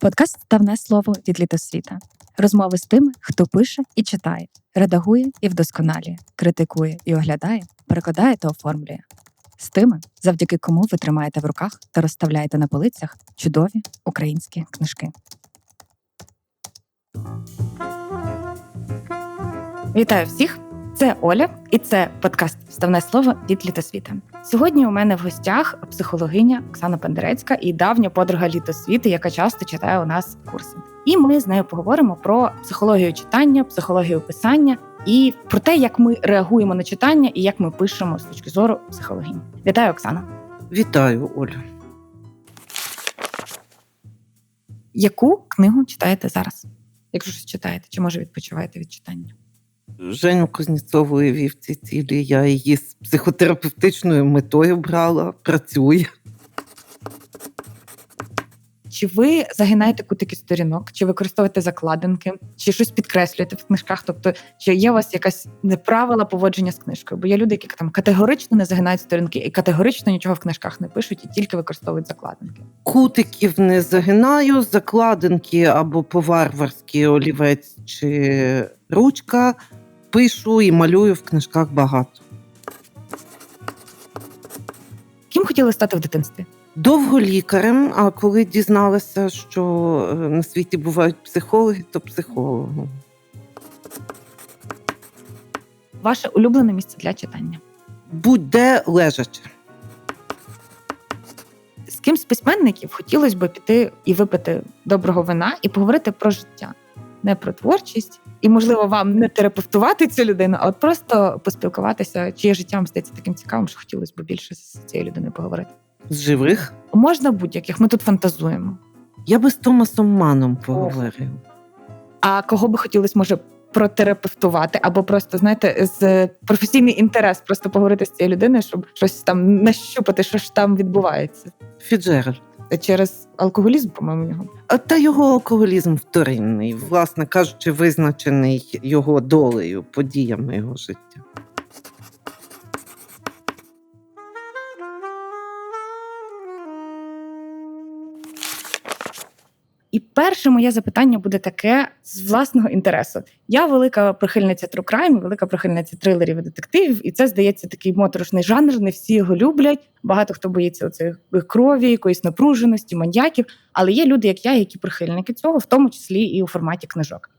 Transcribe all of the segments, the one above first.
Подкаст Ставне слово від літосвіта. Розмови з тими, хто пише і читає, редагує і вдосконалює, критикує і оглядає, перекладає та оформлює. З тими, завдяки кому ви тримаєте в руках та розставляєте на полицях чудові українські книжки. Вітаю всіх! Це Оля, і це подкаст Вставне слово від літосвіта. Сьогодні у мене в гостях психологиня Оксана Пендерецька і давня подруга літосвіти, яка часто читає у нас курси. І ми з нею поговоримо про психологію читання, психологію писання і про те, як ми реагуємо на читання і як ми пишемо з точки зору психологині. Вітаю, Оксана! Вітаю, Оля. Яку книгу читаєте зараз? Якщо щось читаєте, чи може відпочиваєте від читання? Женю Кузнєцової вівці цілі. Я її з психотерапевтичною метою брала, працює. Чи ви загинаєте кутики сторінок, чи використовуєте закладинки, чи щось підкреслюєте в книжках? Тобто, чи є у вас якась неправила поводження з книжкою? Бо є люди, які там категорично не загинають сторінки і категорично нічого в книжках не пишуть і тільки використовують закладинки. Кутиків не загинаю, закладинки або по-варварськи олівець чи ручка. Пишу і малюю в книжках багато. Ким хотіли стати в дитинстві? Довго лікарем, а коли дізналася, що е, на світі бувають психологи, то психологом. Ваше улюблене місце для читання? Будь-де лежачи. З ким з письменників хотілося б піти і випити доброго вина і поговорити про життя, не про творчість, і можливо вам не терапевтувати цю людину, а от просто поспілкуватися, чиє життя вам здається таким цікавим, що хотілося б більше з цією людиною поговорити. З живих. Можна будь-яких, ми тут фантазуємо. Я би з Томасом Маном поговорив. А кого би хотілося, може, протерапевтувати, або просто, знаєте, з професійний інтерес, просто поговорити з цією людиною, щоб щось там нащупати, що ж там відбувається. Фіджеральд. Через алкоголізм, по-моєму, нього. Та його алкоголізм вторинний, власне кажучи, визначений його долею, подіями його життя. І перше моє запитання буде таке з власного інтересу. Я велика прихильниця Трукрайм, велика прихильниця трилерів і детективів, і це здається такий моторошний жанр. Не всі його люблять. Багато хто боїться оцих крові, якоїсь напруженості, маньяків. Але є люди, як я, які прихильники цього, в тому числі і у форматі книжок.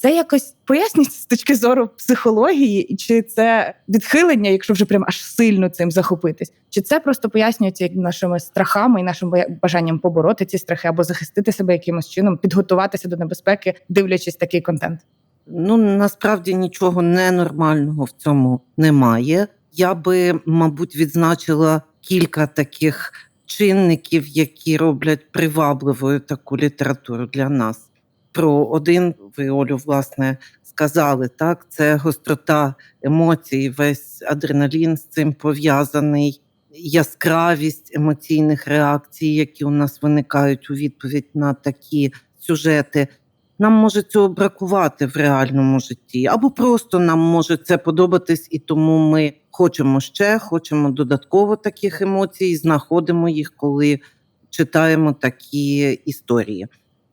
Це якось пояснюється з точки зору психології, чи це відхилення, якщо вже прям аж сильно цим захопитись, чи це просто пояснюється нашими страхами і нашим бажанням побороти ці страхи або захистити себе якимось чином, підготуватися до небезпеки, дивлячись такий контент? Ну насправді нічого ненормального в цьому немає. Я би, мабуть, відзначила кілька таких чинників, які роблять привабливою таку літературу для нас. Про один ви Олю, власне, сказали так. Це гострота емоцій, весь адреналін з цим пов'язаний, яскравість емоційних реакцій, які у нас виникають у відповідь на такі сюжети. Нам може цього бракувати в реальному житті, або просто нам може це подобатись, і тому ми хочемо ще, хочемо додатково таких емоцій, знаходимо їх, коли читаємо такі історії.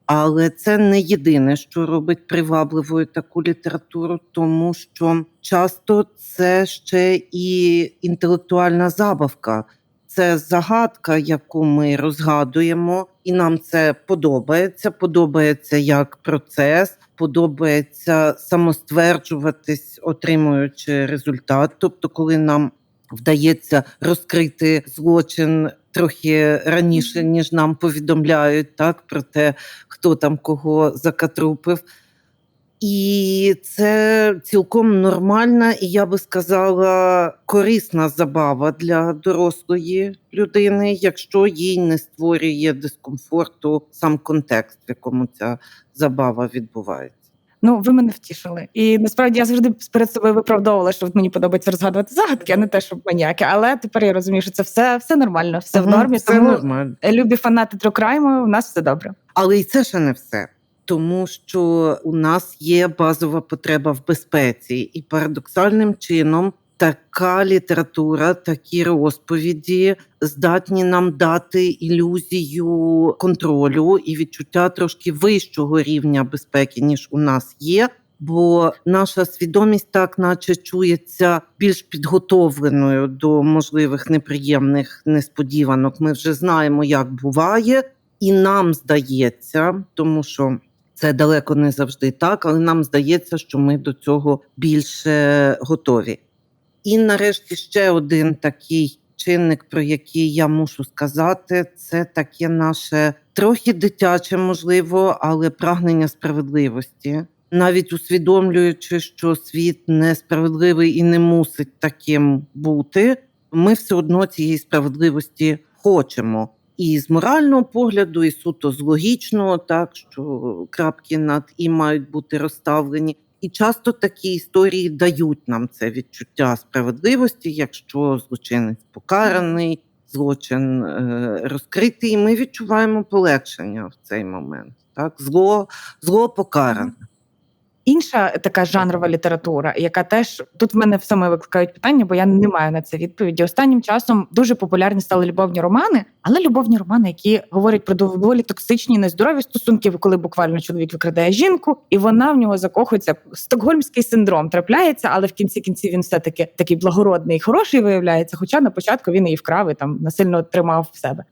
Але це не єдине, що робить привабливою таку літературу, тому що часто це ще і інтелектуальна забавка, це загадка, яку ми розгадуємо, і нам це подобається. Подобається як процес, подобається самостверджуватись, отримуючи результат. Тобто, коли нам вдається розкрити злочин трохи раніше, ніж нам повідомляють так, про те, хто там кого закатрупив. І це цілком нормальна і я би сказала корисна забава для дорослої людини, якщо їй не створює дискомфорту сам контекст, в якому ця забава відбувається. Ну, ви мене втішили. І насправді я завжди перед собою виправдовувала, що мені подобається розгадувати загадки, а не те, щоб маніяки. Але тепер я розумію, що це все все нормально, все угу, в нормі. Все тому нормально. любі фанати трокрайму, у нас все добре. Але і це ще не все. Тому що у нас є базова потреба в безпеці, і парадоксальним чином така література, такі розповіді здатні нам дати ілюзію контролю і відчуття трошки вищого рівня безпеки, ніж у нас є. Бо наша свідомість так, наче чується більш підготовленою до можливих неприємних несподіванок. Ми вже знаємо, як буває, і нам здається, тому що це далеко не завжди так, але нам здається, що ми до цього більше готові. І нарешті ще один такий чинник, про який я мушу сказати, це таке наше трохи дитяче, можливо, але прагнення справедливості. Навіть усвідомлюючи, що світ несправедливий і не мусить таким бути, ми все одно цієї справедливості хочемо. І з морального погляду, і суто з логічного, так що крапки над і мають бути розставлені. І часто такі історії дають нам це відчуття справедливості, якщо злочинець покараний, злочин е, розкритий, і ми відчуваємо полегшення в цей момент. Так, зло, зло покаране. Інша така жанрова література, яка теж тут в мене в саме викликають питання, бо я не маю на це відповіді. Останнім часом дуже популярні стали любовні романи, але любовні романи, які говорять про доволі токсичні, нездорові стосунки, коли буквально чоловік викрадає жінку, і вона в нього закохується. Стокгольмський синдром трапляється, але в кінці кінці він все таки такий благородний і хороший виявляється. Хоча на початку він її вкрав і там насильно тримав в себе.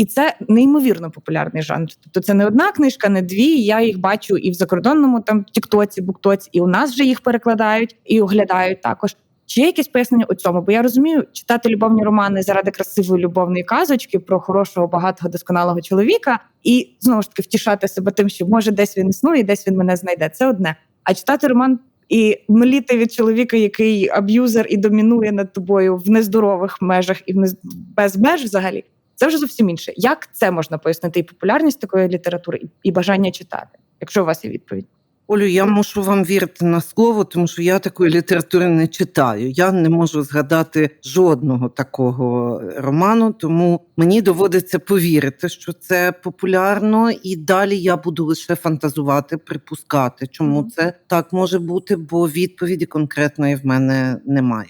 І це неймовірно популярний жанр. Тобто це не одна книжка, не дві. Я їх бачу і в закордонному там Тіктоці, Буктоці, і у нас вже їх перекладають і оглядають також. Чи є якісь пояснення у цьому? Бо я розумію, читати любовні романи заради красивої любовної казочки про хорошого, багатого, досконалого чоловіка, і знову ж таки втішати себе тим, що може десь він існує, десь він мене знайде. Це одне. А читати роман і мліти від чоловіка, який аб'юзер і домінує над тобою в нездорових межах і в нез... без меж взагалі. Це вже зовсім інше. Як це можна пояснити і популярність такої літератури, і, бажання читати, якщо у вас є відповідь? Олю, я мушу вам вірити на слово, тому що я такої літератури не читаю. Я не можу згадати жодного такого роману, тому мені доводиться повірити, що це популярно, і далі я буду лише фантазувати, припускати, чому це так може бути, бо відповіді конкретної в мене немає.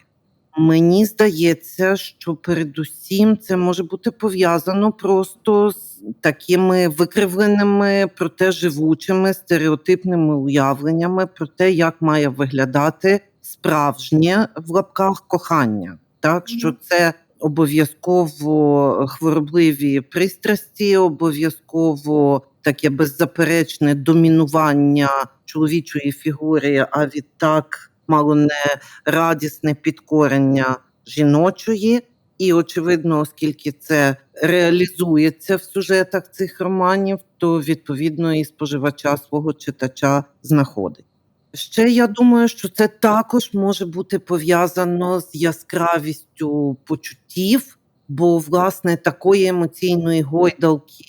Мені здається, що передусім це може бути пов'язано просто з такими викривленими, проте живучими стереотипними уявленнями про те, як має виглядати справжнє в лапках кохання, так що це обов'язково хворобливі пристрасті, обов'язково таке беззаперечне домінування чоловічої фігури, а відтак мало не радісне підкорення жіночої. І очевидно, оскільки це реалізується в сюжетах цих романів, то відповідно і споживача свого читача знаходить. Ще я думаю, що це також може бути пов'язано з яскравістю почуттів, бо власне такої емоційної гойдалки,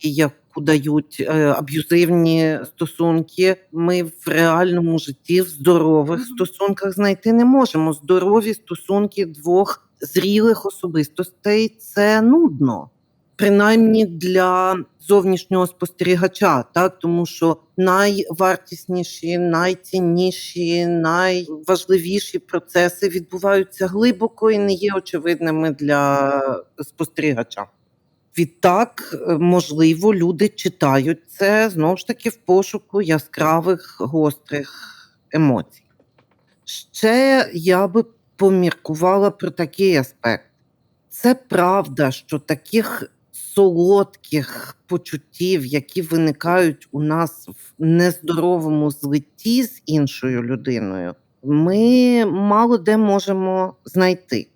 яку дають е, аб'юзивні стосунки, ми в реальному житті в здорових стосунках знайти не можемо. Здорові стосунки двох зрілих особистостей це нудно. Принаймні для зовнішнього спостерігача, так тому що найвартісніші, найцінніші, найважливіші процеси відбуваються глибоко і не є очевидними для спостерігача. Відтак, е, можливо, люди читають це знову ж таки в пошуку яскравих гострих емоцій. Ще я би поміркувала про такий аспект. Це правда, що таких солодких почуттів, які виникають у нас в нездоровому злитті з іншою людиною, ми мало де можемо знайти.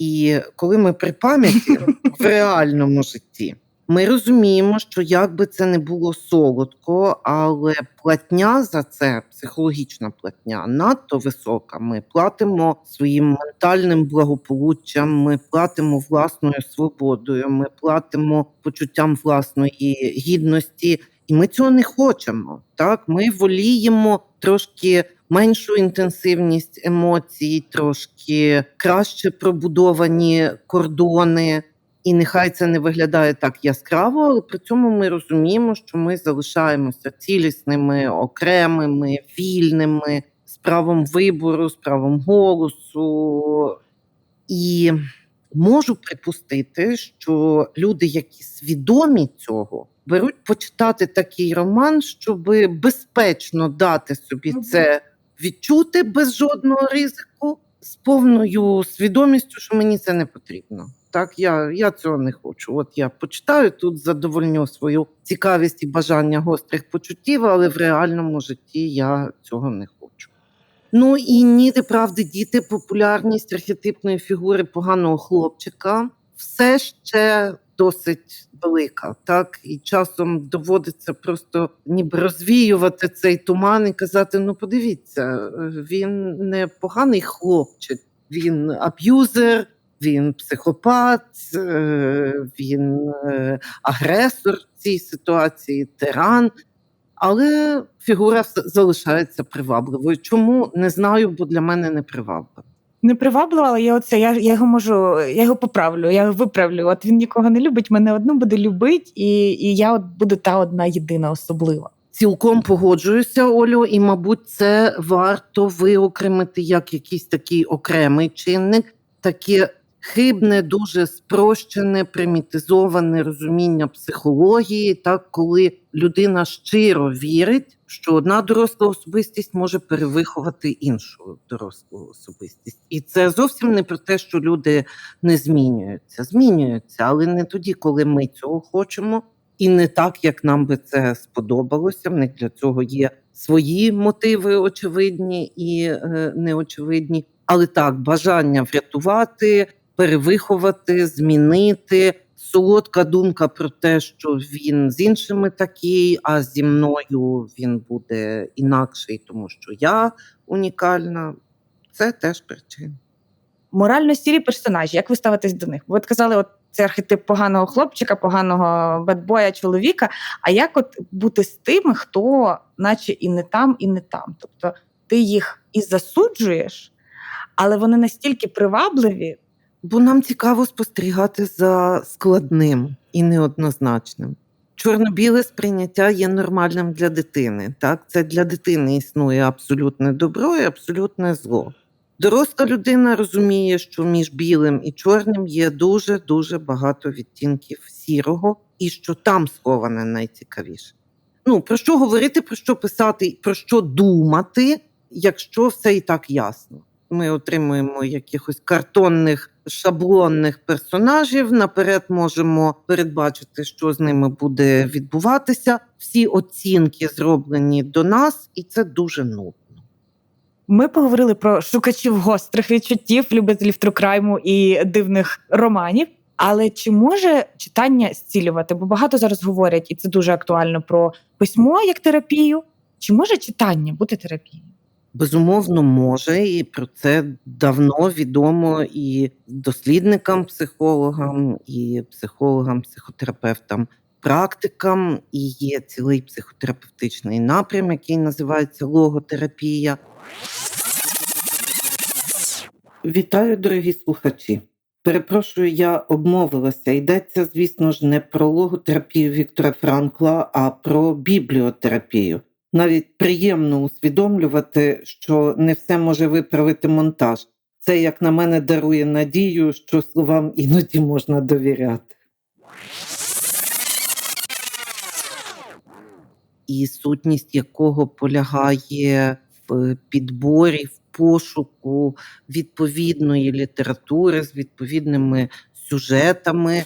І коли ми при пам'яті в реальному житті, ми розуміємо, що як би це не було солодко, але платня за це, психологічна платня, надто висока. Ми платимо своїм ментальним благополуччям, ми платимо власною свободою, ми платимо почуттям власної гідності, і ми цього не хочемо. Так, ми воліємо трошки меншу інтенсивність емоцій, трошки краще пробудовані кордони. І нехай це не виглядає так яскраво, але при цьому ми розуміємо, що ми залишаємося цілісними, окремими, вільними, з правом вибору, з правом голосу. І можу припустити, що люди, які свідомі цього, беруть почитати такий роман, щоб безпечно дати собі це відчути без жодного ризику, з повною свідомістю, що мені це не потрібно. Так, я, я цього не хочу. От я почитаю тут, задовольню свою цікавість і бажання гострих почуттів, але в реальному житті я цього не хочу. Ну і ніде правди, діти, популярність архетипної фігури поганого хлопчика все ще досить велика. Так, і часом доводиться просто ніби розвіювати цей туман і казати: ну, подивіться, він не поганий хлопчик, він аб'юзер. Він психопат, е, він е, агресор в цій ситуації, тиран, але фігура залишається привабливою. Чому не знаю, бо для мене не приваблива. Не приваблива, але я оце, я, я його можу, я його поправлю, я його виправлю. От він нікого не любить, мене одну буде любить, і, і я от буду та одна єдина особлива. Цілком погоджуюся, Олю, і, мабуть, це варто виокремити як якийсь такий окремий чинник, таке хибне, дуже спрощене, примітизоване розуміння психології, так коли людина щиро вірить, що одна доросла особистість може перевиховати іншу дорослу особистість. І це зовсім не про те, що люди не змінюються. Змінюються, але не тоді, коли ми цього хочемо, і не так, як нам би це сподобалося. В них для цього є свої мотиви, очевидні і е, неочевидні. Але так, бажання врятувати, перевиховати, змінити. Солодка думка про те, що він з іншими такий, а зі мною він буде інакший, тому що я унікальна. Це теж причина. Морально сірі персонажі, як ви ставитесь до них? Ви казали, от це архетип поганого хлопчика, поганого бедбоя, чоловіка. А як от бути з тими, хто, наче і не там, і не там? Тобто ти їх і засуджуєш, але вони настільки привабливі, Бо нам цікаво спостерігати за складним і неоднозначним. Чорно-біле сприйняття є нормальним для дитини. Так, це для дитини існує абсолютне добро і абсолютне зло. Доросла людина розуміє, що між білим і чорним є дуже дуже багато відтінків сірого, і що там сховане найцікавіше. Ну про що говорити, про що писати, про що думати, якщо все і так ясно ми отримуємо якихось картонних шаблонних персонажів. Наперед можемо передбачити, що з ними буде відбуватися. Всі оцінки зроблені до нас, і це дуже нудно. Ми поговорили про шукачів гострих відчуттів, любителів трукрайму і дивних романів. Але чи може читання зцілювати? Бо багато зараз говорять, і це дуже актуально про письмо як терапію. Чи може читання бути терапією? Безумовно, може, і про це давно відомо і дослідникам, психологам, і психологам, психотерапевтам, практикам. І є цілий психотерапевтичний напрям, який називається логотерапія. Вітаю, дорогі слухачі. Перепрошую, я обмовилася. Йдеться, звісно ж, не про логотерапію Віктора Франкла, а про бібліотерапію. Навіть приємно усвідомлювати, що не все може виправити монтаж. Це, як на мене, дарує надію, що словам іноді можна довіряти. І сутність якого полягає в підборі, в пошуку відповідної літератури з відповідними сюжетами,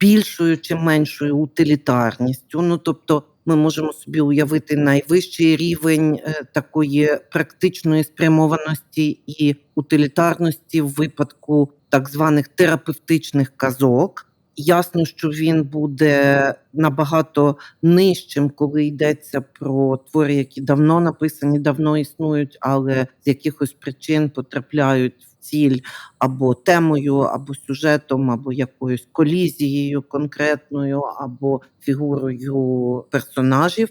більшою чи меншою утилітарністю. Ну тобто, ми можемо собі уявити найвищий рівень е, такої практичної спрямованості і утилітарності в випадку так званих терапевтичних казок. Ясно, що він буде набагато нижчим, коли йдеться про твори, які давно написані, давно існують, але з якихось причин потрапляють ціль або темою, або сюжетом, або якоюсь колізією конкретною, або фігурою персонажів.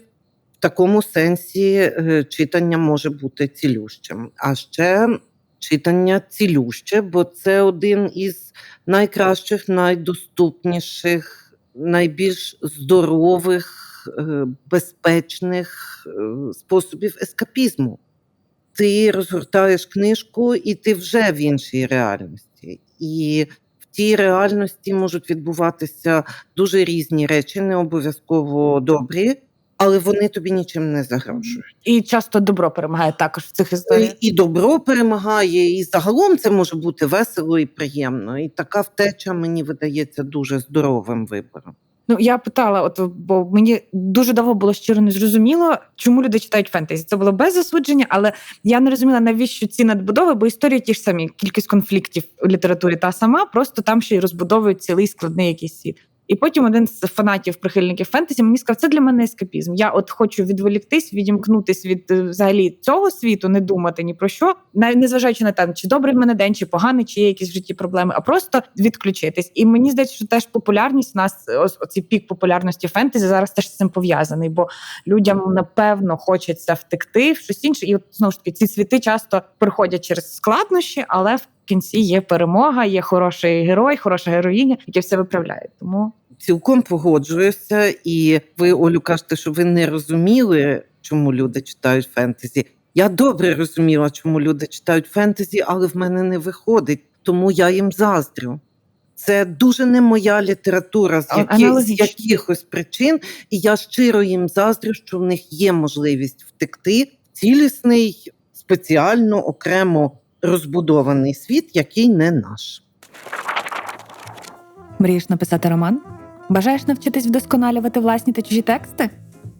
В такому сенсі е, читання може бути цілющим. А ще читання цілюще, бо це один із найкращих, найдоступніших, найбільш здорових, е, безпечних е, способів ескапізму. Ти розгортаєш книжку, і ти вже в іншій реальності. і в тій реальності можуть відбуватися дуже різні речі, не обов'язково добрі, але вони тобі нічим не загрожують. І часто добро перемагає також в цих історіях. І, і добро перемагає, і загалом це може бути весело і приємно. І така втеча мені видається дуже здоровим вибором. Ну я питала, от бо мені дуже довго було щиро не зрозуміло, чому люди читають фентезі. Це було без засудження, але я не розуміла, навіщо ці надбудови, бо історії ті ж самі. Кількість конфліктів у літературі та сама, просто там ще й розбудовують цілий складний якийсь світ. І потім один з фанатів прихильників фентезі мені сказав, це для мене ескапізм. Я от хочу відволіктись, відімкнутись від е, взагалі цього світу, не думати ні про що, незважаючи на те, чи добрий в мене день, чи поганий, чи є якісь в житті проблеми, а просто відключитись. І мені здається, що теж популярність у нас, ось оцей пік популярності фентезі зараз теж з цим пов'язаний, бо людям напевно хочеться втекти в щось інше. І от знову ж таки ці світи часто приходять через складнощі, але в кінці є перемога, є хороший герой, хороша героїня, яке все виправляє. Тому Цілком погоджуюся, і ви, Олю, кажете, що ви не розуміли, чому люди читають фентезі. Я добре розуміла, чому люди читають фентезі, але в мене не виходить, тому я їм заздрю. Це дуже не моя література з, яких, з якихось причин, і я щиро їм заздрю, що в них є можливість втекти цілісний, спеціально окремо розбудований світ, який не наш. Мрієш написати роман? Бажаєш навчитись вдосконалювати власні та чужі тексти?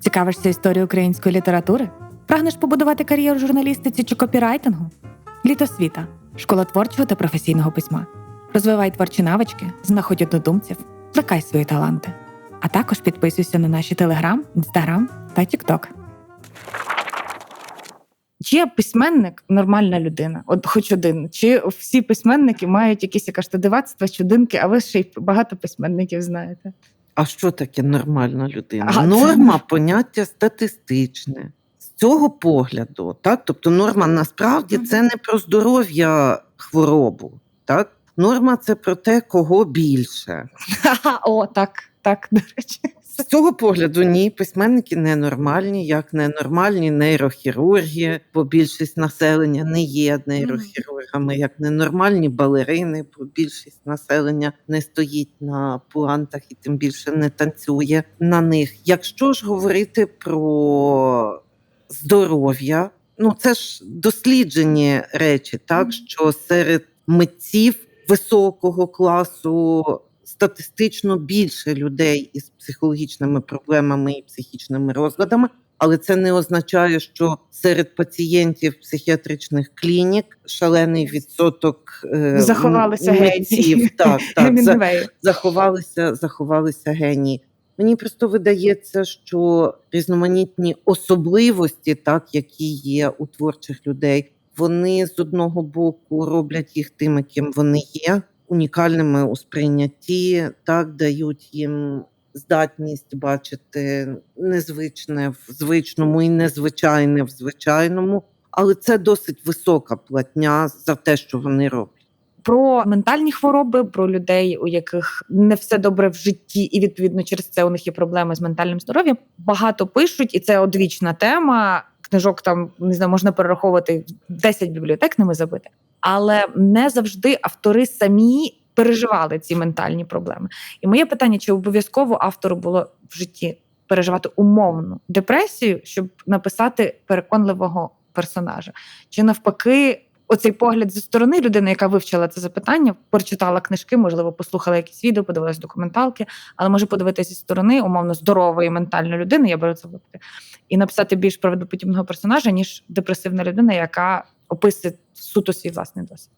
Цікавишся історією української літератури? Прагнеш побудувати кар'єру журналістиці чи копірайтингу? Літосвіта школа творчого та професійного письма. Розвивай творчі навички, знаходь однодумців, плекай свої таланти. А також підписуйся на наші телеграм, інстаграм та тікток. Є письменник нормальна людина? От хоч один. Чи всі письменники мають якісь яка ж дивацтва, чудинки, а ви ще й багато письменників знаєте? А що таке нормальна людина? А, це- Норма поняття статистичне. З цього погляду, так, тобто норма насправді це не про здоров'я хворобу, так? Норма це про те, кого більше. О, так, так, до речі. З цього погляду ні, письменники ненормальні, як ненормальні нейрохірурги, бо більшість населення не є нейрохірургами, як ненормальні балерини, бо більшість населення не стоїть на пуантах і тим більше не танцює на них. Якщо ж говорити про здоров'я, ну це ж досліджені речі, так що серед митців високого класу статистично більше людей із психологічними проблемами і психічними розладами. Але це не означає, що серед пацієнтів психіатричних клінік шалений відсоток е, Заховалися генії. Так, так, за- заховалися, заховалися генії. Мені просто видається, що різноманітні особливості, так які є у творчих людей, вони з одного боку роблять їх тими, ким вони є, унікальними у сприйнятті, так дають їм здатність бачити незвичне в звичному і незвичайне в звичайному. Але це досить висока платня за те, що вони роблять. Про ментальні хвороби, про людей, у яких не все добре в житті, і відповідно через це у них є проблеми з ментальним здоров'ям. Багато пишуть, і це одвічна тема. Книжок там не знаю, можна перераховувати 10 бібліотек ними забити, але не завжди автори самі переживали ці ментальні проблеми. І моє питання: чи обов'язково автору було в житті переживати умовну депресію, щоб написати переконливого персонажа? Чи навпаки, оцей погляд зі сторони людини, яка вивчила це запитання, прочитала книжки, можливо, послухала якісь відео, подивилась документалки, але може подивитися зі сторони умовно здорової ментальної людини, я беру це випадки, і написати більш правдоподібного персонажа, ніж депресивна людина, яка описує суто свій власний досвід.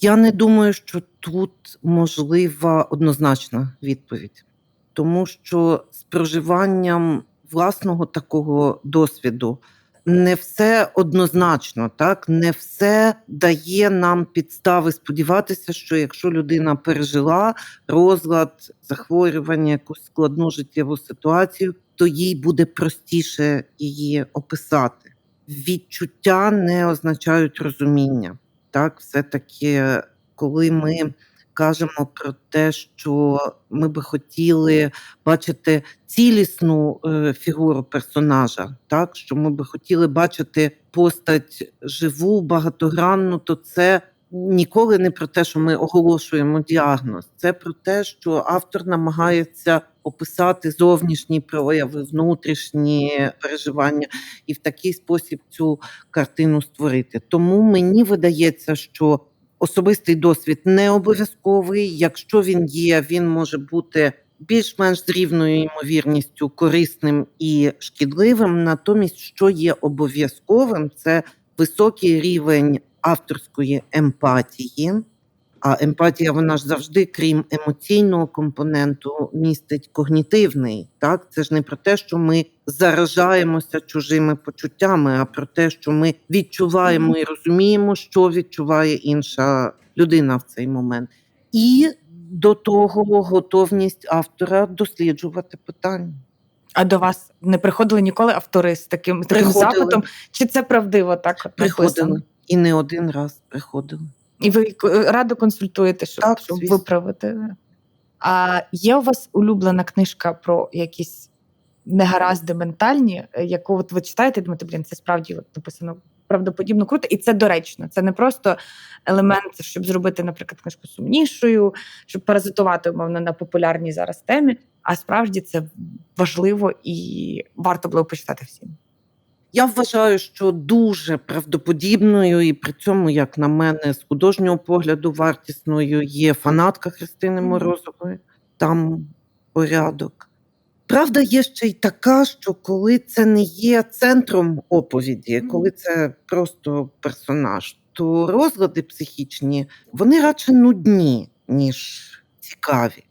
Я не думаю, що тут можлива однозначна відповідь, тому що з проживанням власного такого досвіду не все однозначно, так не все дає нам підстави сподіватися, що якщо людина пережила розлад, захворювання, якусь складну життєву ситуацію, то їй буде простіше її описати. Відчуття не означають розуміння. Так, все-таки, коли ми кажемо про те, що ми би хотіли бачити цілісну е, фігуру персонажа, так що ми би хотіли бачити постать живу, багатогранну, то це ніколи не про те, що ми оголошуємо діагноз. Це про те, що автор намагається описати зовнішні прояви, внутрішні переживання і в такий спосіб цю картину створити. Тому мені видається, що особистий досвід не обов'язковий. Якщо він є, він може бути більш-менш з рівною ймовірністю корисним і шкідливим. Натомість, що є обов'язковим, це високий рівень авторської емпатії. А емпатія, вона ж завжди, крім емоційного компоненту, містить когнітивний. Так, це ж не про те, що ми заражаємося чужими почуттями, а про те, що ми відчуваємо і розуміємо, що відчуває інша людина в цей момент. І до того готовність автора досліджувати питання. А до вас не приходили ніколи автори з таким, таким запитом? Чи це правдиво так от написано? І не один раз приходили. І ви радо консультуєте, щоб, Так, щоб виправити. А є у вас улюблена книжка про якісь негаразди ментальні, е, яку от ви читаєте, і думаєте, блін, це справді от написано правдоподібно круто, і це доречно. Це не просто елемент, щоб зробити, наприклад, книжку сумнішою, щоб паразитувати умовно на популярній зараз темі. А справді це важливо і варто було почитати всім. Я вважаю, що дуже правдоподібною, і при цьому, як на мене, з художнього погляду вартісною є фанатка Христини Морозової. Там порядок. Правда, є ще й така, що коли це не є центром оповіді, коли це просто персонаж, то розлади психічні вони радше нудні, ніж цікаві.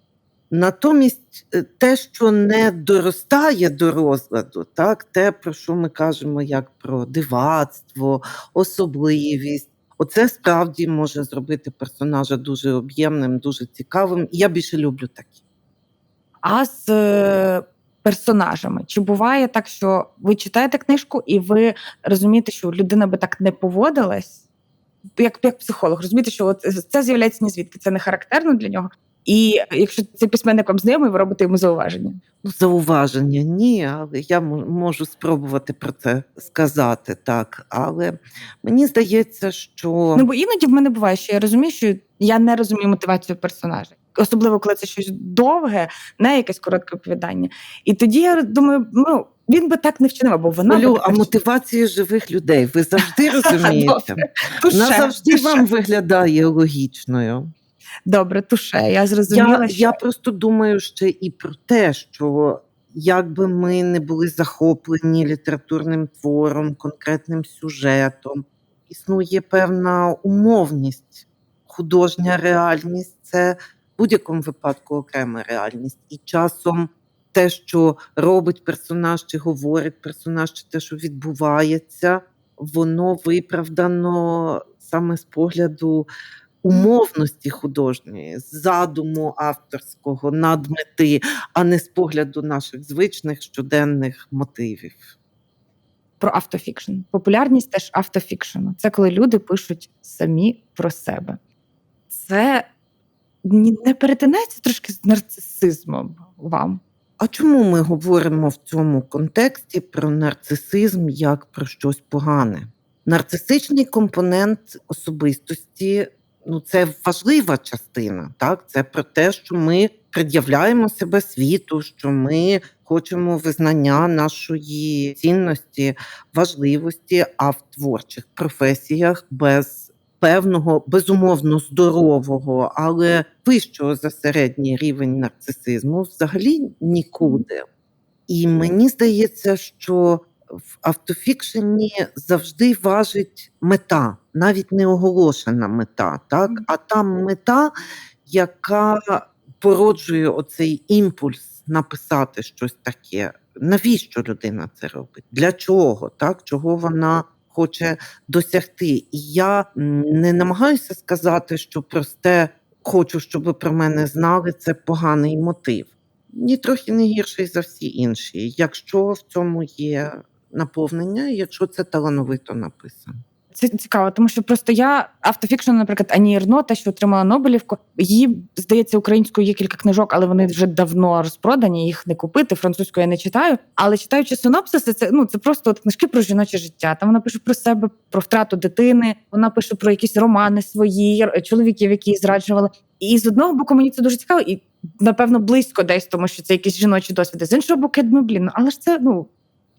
Натомість е, те, що не доростає до розладу, так, те, про що ми кажемо, як про дивацтво, особливість, оце справді може зробити персонажа дуже об'ємним, дуже цікавим. Я більше люблю такі. А з е, персонажами чи буває так, що ви читаєте книжку і ви розумієте, що людина би так не поводилась, як, як психолог, розумієте, що от це з'являється ні звідки, це не характерно для нього. І якщо цей письменник вам знайомий, ви робите йому зауваження. Ну, зауваження ні, але я можу спробувати про це сказати так. Але мені здається, що Ну бо іноді в мене буває, що я розумію, що я не розумію мотивацію персонажа. Особливо, коли це щось довге, не якесь коротке оповідання. І тоді я думаю, ну він би так не вчинив, або вона би Олю, так а мотивації живих людей ви завжди розумієте. Вона завжди вам виглядає логічною. Добре, туше. Я зрозуміла, Я, що я просто думаю ще і про те, що якби ми не були захоплені літературним твором, конкретним сюжетом, існує певна умовність, художня реальність це в будь-якому випадку окрема реальність. І часом те, що робить персонаж, чи говорить персонаж, чи те, що відбувається, воно виправдано саме з погляду умовності художньої, задуму авторського, надмети, а не з погляду наших звичних щоденних мотивів. про автофікшн. Популярність теж автофікшену. Це коли люди пишуть самі про себе. Це не перетинається трошки з нарцисизмом вам. А чому ми говоримо в цьому контексті про нарцисизм як про щось погане? Нарцисичний компонент особистості ну, це важлива частина. Так? Це про те, що ми пред'являємо себе світу, що ми хочемо визнання нашої цінності, важливості, а в творчих професіях без певного безумовно здорового, але вищого за середній рівень нарцисизму взагалі нікуди. І мені здається, що в автофікшені завжди важить мета, навіть не оголошена мета, так? а та мета, яка породжує оцей імпульс написати щось таке. Навіщо людина це робить? Для чого? Так? Чого вона хоче досягти? І я не намагаюся сказати, що просте хочу, щоб про мене знали, це поганий мотив. Ні, трохи не гірший за всі інші, якщо в цьому є наповнення, якщо це талановито написано. Це цікаво, тому що просто я автофікшн, наприклад, Ані Ерно, те, що отримала Нобелівку, її здається, українською є кілька книжок, але вони вже давно розпродані. Їх не купити. Французькою я не читаю. Але читаючи синопсиси, це ну це просто от книжки про жіноче життя. Там вона пише про себе, про втрату дитини. Вона пише про якісь романи свої, чоловіків, які її зраджували. І з одного боку, мені це дуже цікаво, і напевно близько десь, тому що це якісь жіночі досвіди. З іншого боку, я блін, ну але ж це ну.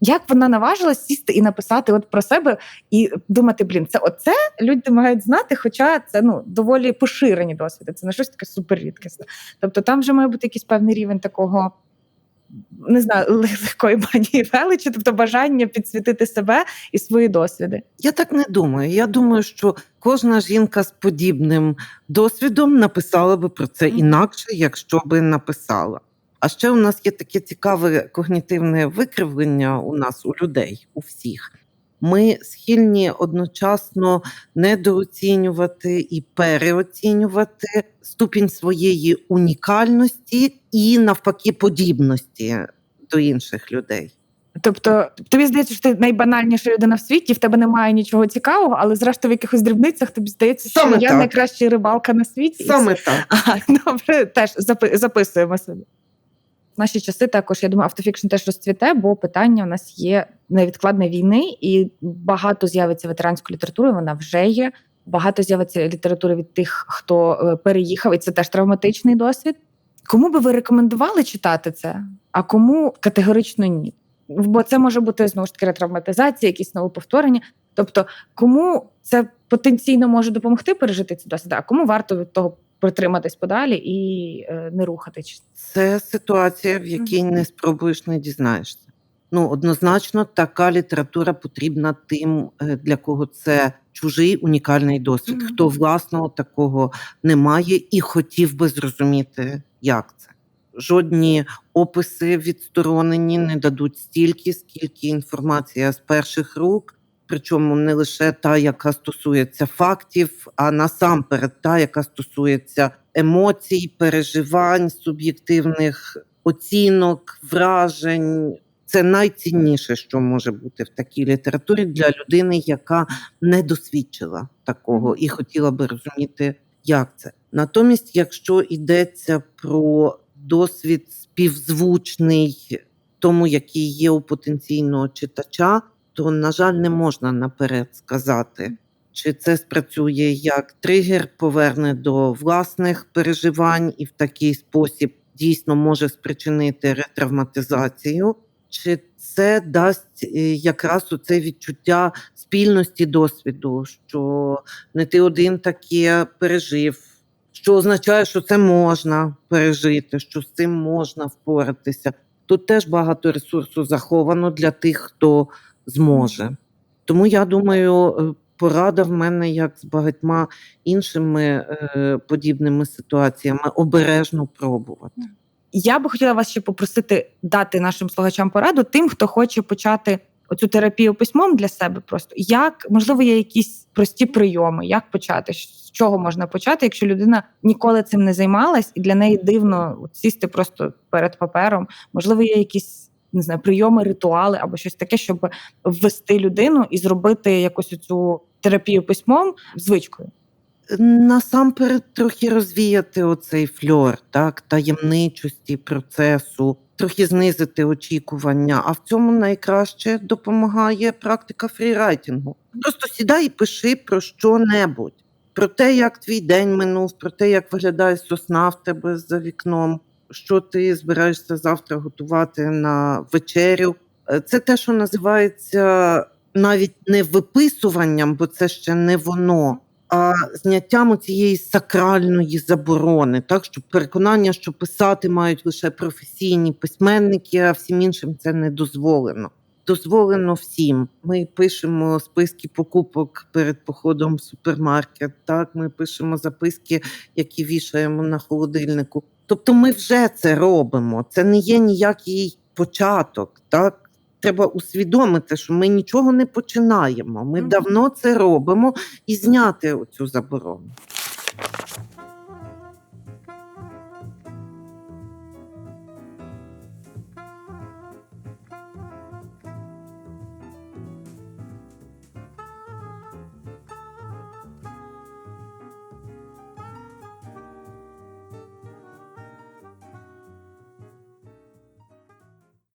Як вона наважилась сісти і написати от про себе і думати, блін, це оце люди мають знати, хоча це ну доволі поширені досвіди. Це не щось таке суперрідкісне. Тобто там вже має бути якийсь певний рівень такого. Не знаю, легкої банії величі, тобто бажання підсвітити себе і свої досвіди. Я так не думаю. Я думаю, що кожна жінка з подібним досвідом написала би про це інакше, якщо би написала. А ще у нас є таке цікаве когнітивне викривлення у нас, у людей, у всіх. Ми схильні одночасно недооцінювати і переоцінювати ступінь своєї унікальності і навпаки подібності до інших людей. Тобто, тобі здається, що ти найбанальніша людина в світі, в тебе немає нічого цікавого, але зрештою в якихось дрібницях тобі здається, що Саме я так. найкраща рибалка на світі. Саме так. Ага, добре, теж записуємо собі. Наші часи також, я думаю, автофікшн теж розцвіте, бо питання у нас є невідкладної війни, і багато з'явиться ветеранської літератури, вона вже є. Багато з'явиться літератури від тих, хто е, переїхав, і це теж травматичний досвід. Кому би ви рекомендували читати це, а кому категорично ні? Бо це може бути знову ж таки ретравматизація, якісь новоповторення. Тобто, кому це потенційно може допомогти пережити ці досвіди, а кому варто від того притриматись подалі і е, не рухатись. Це ситуація, в якій не спробуєш, не дізнаєшся. Ну, однозначно, така література потрібна тим, е, для кого це чужий унікальний досвід, Мгм. хто власного такого не має і хотів би зрозуміти, як це. Жодні описи відсторонені не дадуть стільки, скільки інформація з перших рук. Причому не лише та, яка стосується фактів, а насамперед та, яка стосується емоцій, переживань, суб'єктивних оцінок, вражень. Це найцінніше, що може бути в такій літературі для людини, яка не досвідчила такого і хотіла би розуміти, як це. Натомість, якщо йдеться про досвід співзвучний тому, який є у потенційного читача, то, на жаль, не можна наперед сказати, чи це спрацює як тригер, поверне до власних переживань і в такий спосіб дійсно може спричинити ретравматизацію, чи це дасть е, якраз оце відчуття спільності досвіду, що не ти один таке пережив, що означає, що це можна пережити, що з цим можна впоратися. Тут теж багато ресурсу заховано для тих, хто зможе. Тому я думаю, е, порада в мене, як з багатьма іншими е, подібними ситуаціями, обережно пробувати. Я би хотіла вас ще попросити дати нашим слухачам пораду тим, хто хоче почати оцю терапію письмом для себе. Просто як можливо є якісь прості прийоми, як почати, з чого можна почати, якщо людина ніколи цим не займалась, і для неї дивно сісти просто перед папером. Можливо, є якісь не знаю, прийоми, ритуали або щось таке, щоб ввести людину і зробити якусь цю терапію письмом звичкою. Насамперед трохи розвіяти оцей фльор, так, таємничості процесу, трохи знизити очікування. А в цьому найкраще допомагає практика фрірайтингу. Просто сідай і пиши про що-небудь. Про те, як твій день минув, про те, як виглядає сосна в тебе за вікном, що ти збираєшся завтра готувати на вечерю. Е, Це те, що називається навіть не виписуванням, бо це ще не воно, а зняттям цієї сакральної заборони, так що переконання, що писати мають лише професійні письменники, а всім іншим це не дозволено. Дозволено всім. Ми пишемо списки покупок перед походом в супермаркет. Так, ми пишемо записки, які вішаємо на холодильнику. Тобто, ми вже це робимо. Це не є ніякий початок. Так треба усвідомити, що ми нічого не починаємо. Ми давно це робимо і зняти оцю заборону.